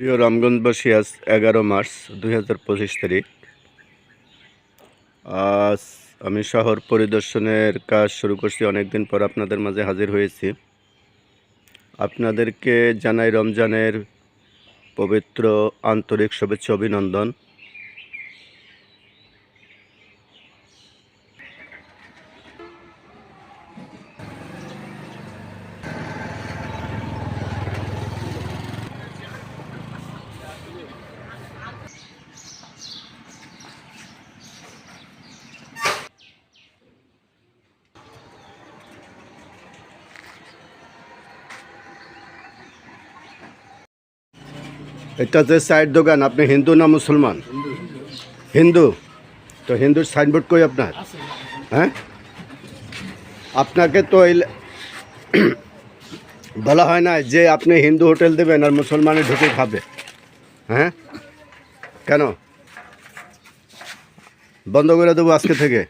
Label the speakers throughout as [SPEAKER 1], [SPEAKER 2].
[SPEAKER 1] প্রিয় রামগঞ্জবাসী, আজ এগারো মার্চ দুই হাজার পঁচিশ তারিখ। আজ আমি শহর পরিদর্শনের কাজ শুরু করছি। অনেকদিন পর আপনাদের মাঝে হাজির হয়েছি। আপনাদেরকে জানাই রমজানের পবিত্র আন্তরিক শুভেচ্ছা, অভিনন্দন। এটা যে চায়ের দোকান, আপনি হিন্দু না মুসলমান? হিন্দু। তো হিন্দুর সাইনবোর্ড কই আপনার? হ্যাঁ? আপনাকে তো বলা হয় না যে আপনি হিন্দু হোটেল দেবেন আর মুসলমানে ঢুকে খাবে। হ্যাঁ? কেন? বন্ধ করে দেবো আজকে থেকে।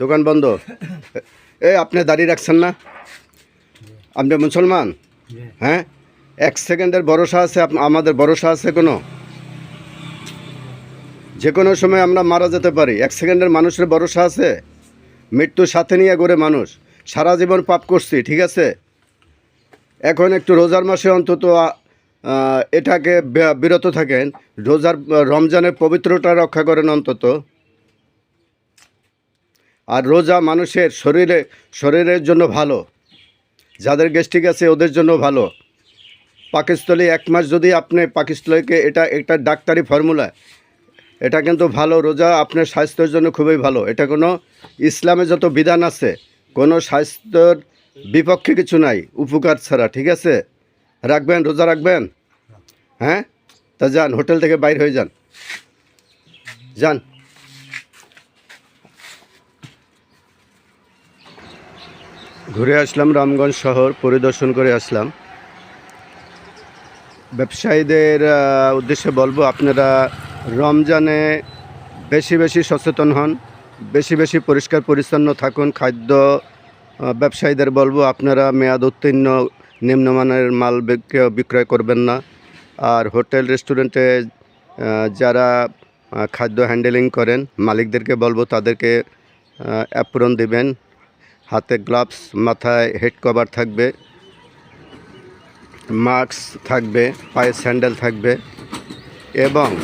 [SPEAKER 1] দোকান বন্ধ। এ, আপনি দাঁড়িয়ে রাখছেন না? আপনি মুসলমান? হ্যাঁ? এক সেকেন্ডের ভরসা আছে আমাদের ভরসা আছে কোনো? যে কোনো সময় আমরা মারা যেতে পারি, এক সেকেন্ডের মানুষের ভরসা আছে? মৃত্যু সাথে নিয়ে গড়ে মানুষ, সারা জীবন পাপ করছি, ঠিক আছে? এখন একটু রোজার মাসে অন্তত এটাকে বিরত থাকেন, রোজার রমজানের পবিত্রতা রক্ষা করেন অন্তত। আর রোজা মানুষের শরীরে, শরীরের জন্য ভালো, যাদের গ্যাস্ট্রিক আছে ওদের জন্য ভালো। পাকিস্তলি এক মাস যদি আপনি পাকিস্তলিকে এটা একটা ডাক্তারি ফর্মুলা, এটা কিন্তু ভালো রোজা আপনার স্বাস্থ্যের জন্য খুবই ভালো। এটা কোনো ইসলামে যত বিধান আছে, কোনো স্বাস্থ্যর বিপক্ষে কিছু নাই, উপকার ছাড়া, ঠিক আছে? রাখবেন, রোজা রাখবেন? হ্যাঁ? তা যান, হোটেল থেকে বাইর হয়ে যান। যান। ঘুরে আসলাম রামগঞ্জ শহর, পরিদর্শন করে আসলাম। ব্যবসায়ীদের উদ্দেশ্যে বলব, আপনারা রমজানে বেশি বেশি সচেতন হন, বেশি বেশি পরিষ্কার পরিচ্ছন্ন থাকুন, খাদ্য ব্যবসায়ীদের বলব, আপনারা মেয়াদ উত্তীর্ণ, নিম্নমানের মাল বিক্রয় করবেন না। আর হোটেল, রেস্টুরেন্টে যারা খাদ্য হ্যান্ডেলিং করেন, মালিকদেরকে বলব, তাদেরকে অ্যাপ্রন দেবেন, হাতে গ্লাভস, মাথায় হেড কভার থাকবে। মাস্ক থাকবে, পায়ে স্যান্ডেল থাকবে এবং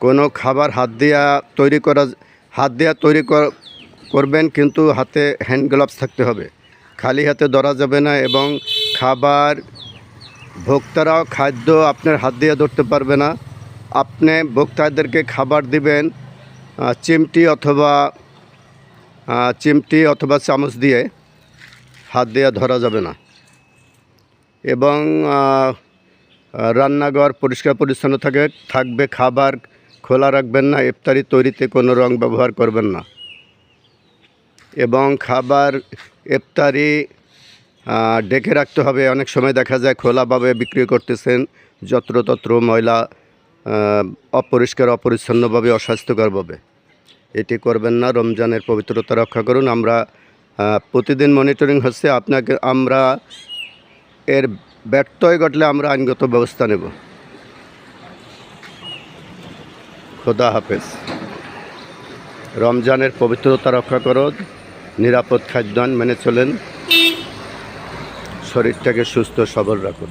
[SPEAKER 1] কোনো খাবার হাত দিয়া তৈরি করা, হাত দিয়া তৈরি কর- করবেন কিন্তু হাতে হ্যান্ড গ্লাভস থাকতে হবে। খালি হাতে ধরা যাবে না এবং খাবার ভোক্তারাও খাদ্য আপনার হাত দিয়ে ধরতে পারবে না। আপনি ভোক্তাদেরকে খাবার দিবেন চিমটি অথবা চিমটি অথবা চামচ দিয়ে হাত দিয়ে ধরা যাবে না। এবং রান্নাঘর পরিষ্কার পরিচ্ছন্ন থাকে, থাকবে খাবার, খোলা রাখবেন না, ইফতারি তৈরিতে কোনো রং ব্যবহার করবেন না। এবং খাবার, ইফতারি ডেকে রাখতে হবে। অনেক সময় দেখা যায় খোলাভাবে বিক্রি করতেছেন, যত্রতত্র ময়লা অপরিষ্কার, অপরিচ্ছন্নভাবে অস্বাস্থ্যকরভাবে এটি করবেন না, রমজানের পবিত্রতা রক্ষা করুন। আমরা প্রতিদিন মনিটরিং হচ্ছে, আপনাকে, আমরা এর ব্যর্থয় ঘটলে আমরা আইনগত ব্যবস্থা নেব। খোদা হাফেজ। রমজানের পবিত্রতা রক্ষা করো, নিরাপদ খাদ্যান মেনে চলেন, শরীরটাকে সুস্থ সবল রাখুন।